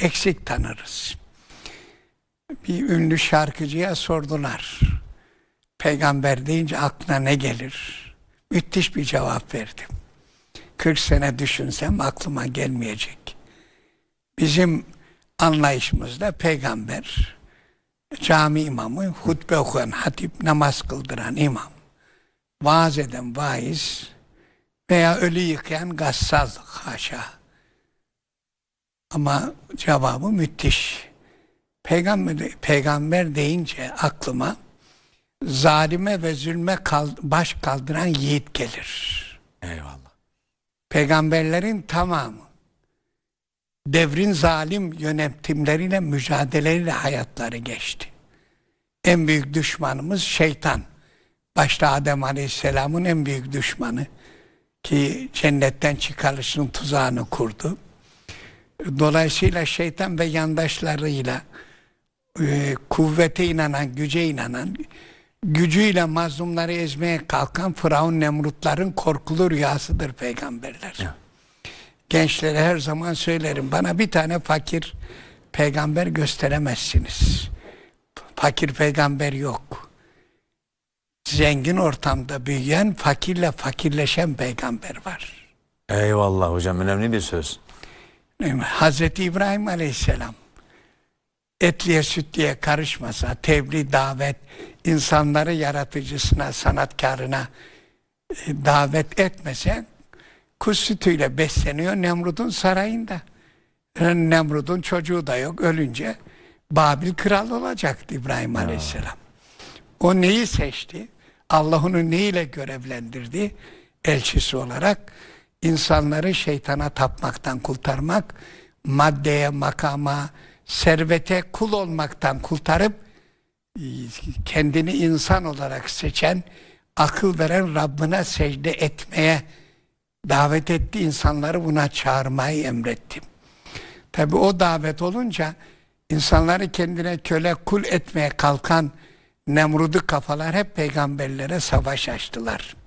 eksik tanırız. Bir ünlü şarkıcıya sordular. Peygamber deyince aklına ne gelir? Müthiş bir cevap verdim. 40 sene düşünsem aklıma gelmeyecek. Bizim anlayışımızda peygamber cami imamı, hutbe okuyan hatip, namaz kıldıran imam, vaaz eden vaiz veya ölü yıkayan gassal haşa. Ama cevabı müthiş. Peygamber, peygamber deyince aklıma zalime ve zulme kal- baş kaldıran yiğit gelir. Eyvallah. Peygamberlerin tamamı devrin zalim yönetimleriyle mücadeleleriyle hayatları geçti. En büyük düşmanımız şeytan. Başta Adem Aleyhisselam'ın en büyük düşmanı ki cennetten çıkarışının tuzağını kurdu. Dolayısıyla şeytan ve yandaşlarıyla e, kuvvete inanan, güce inanan, gücüyle mazlumları ezmeye kalkan Firavun Nemrutların korkulu rüyasıdır peygamberler. Ya. Gençlere her zaman söylerim bana bir tane fakir peygamber gösteremezsiniz. Fakir peygamber yok. Zengin ortamda büyüyen fakirle fakirleşen peygamber var. Eyvallah hocam önemli bir söz. Hazreti İbrahim Aleyhisselam etliye sütliye karışmasa, tebliğ, davet, insanları yaratıcısına, sanatkarına e, davet etmese kuş sütüyle besleniyor Nemrud'un sarayında. Yani Nemrud'un çocuğu da yok. Ölünce Babil kral olacaktı İbrahim Aleyhisselam. O neyi seçti? Allah onu neyle görevlendirdi? Elçisi olarak insanları şeytana tapmaktan kurtarmak, maddeye, makama, servete kul olmaktan kurtarıp e, kendini insan olarak seçen, akıl veren Rabbine secde etmeye davet etti insanları buna çağırmayı emretti. Tabi o davet olunca insanları kendine köle kul etmeye kalkan Nemrud'u kafalar hep peygamberlere savaş açtılar.